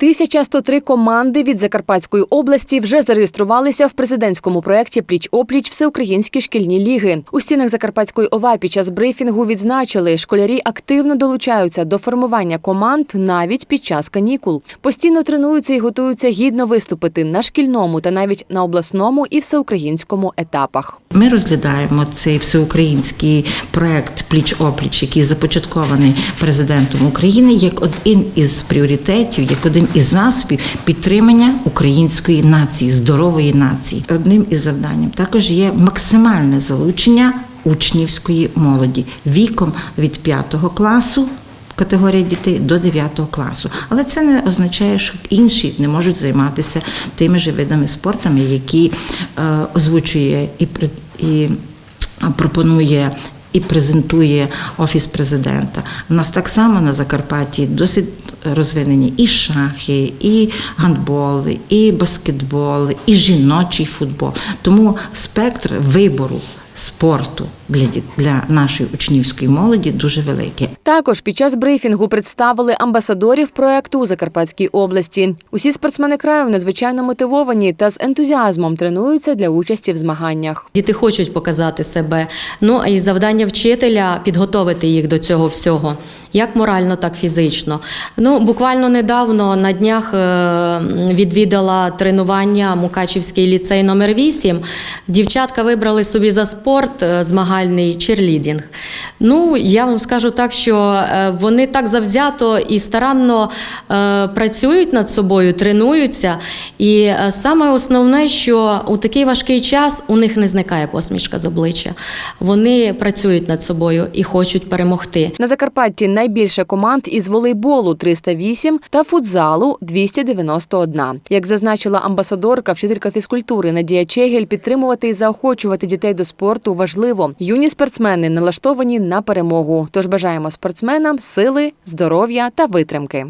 1103 команди від Закарпатської області вже зареєструвалися в президентському проєкті Пліч-опліч Всеукраїнські шкільні ліги. У стінах Закарпатської ОВА під час брифінгу відзначили, школярі активно долучаються до формування команд навіть під час канікул. Постійно тренуються і готуються гідно виступити на шкільному та навіть на обласному і всеукраїнському етапах. Ми розглядаємо цей всеукраїнський проект Пліч опліч, який започаткований президентом України, як один із пріоритетів, як один із засобів підтримання української нації, здорової нації. Одним із завданням також є максимальне залучення учнівської молоді віком від 5 класу. Категорія дітей до 9 класу, але це не означає, що інші не можуть займатися тими ж видами спортами, які е, озвучує і і пропонує. І презентує офіс президента. У нас так само на Закарпатті досить розвинені і шахи, і гандболи, і баскетбол, і жіночий футбол. Тому спектр вибору спорту для для нашої учнівської молоді дуже великий. Також під час брифінгу представили амбасадорів проекту у Закарпатській області. Усі спортсмени краю надзвичайно мотивовані та з ентузіазмом тренуються для участі в змаганнях. Діти хочуть показати себе. Ну і завдання вчителя підготовити їх до цього всього, як морально, так фізично. Ну буквально недавно на днях е, відвідала тренування Мукачівський ліцей номер 8 Дівчатка вибрали собі за спорт е, змагальний черлідінг. Ну я вам скажу так, що е, вони так завзято і старанно працюють над собою, тренуються. І саме основне, що у такий важкий час у них не зникає посмішка з обличчя. Вони працюють над собою і хочуть перемогти. На Закарпатті найбільше команд із волейболу 308 та футзалу 291. Як зазначила амбасадорка, вчителька фізкультури Надія Чегель, підтримувати і заохочувати дітей до спорту важливо. Юні спортсмени налаштовані на перемогу. Тож бажаємо спортсменам сили, здоров'я та витримки.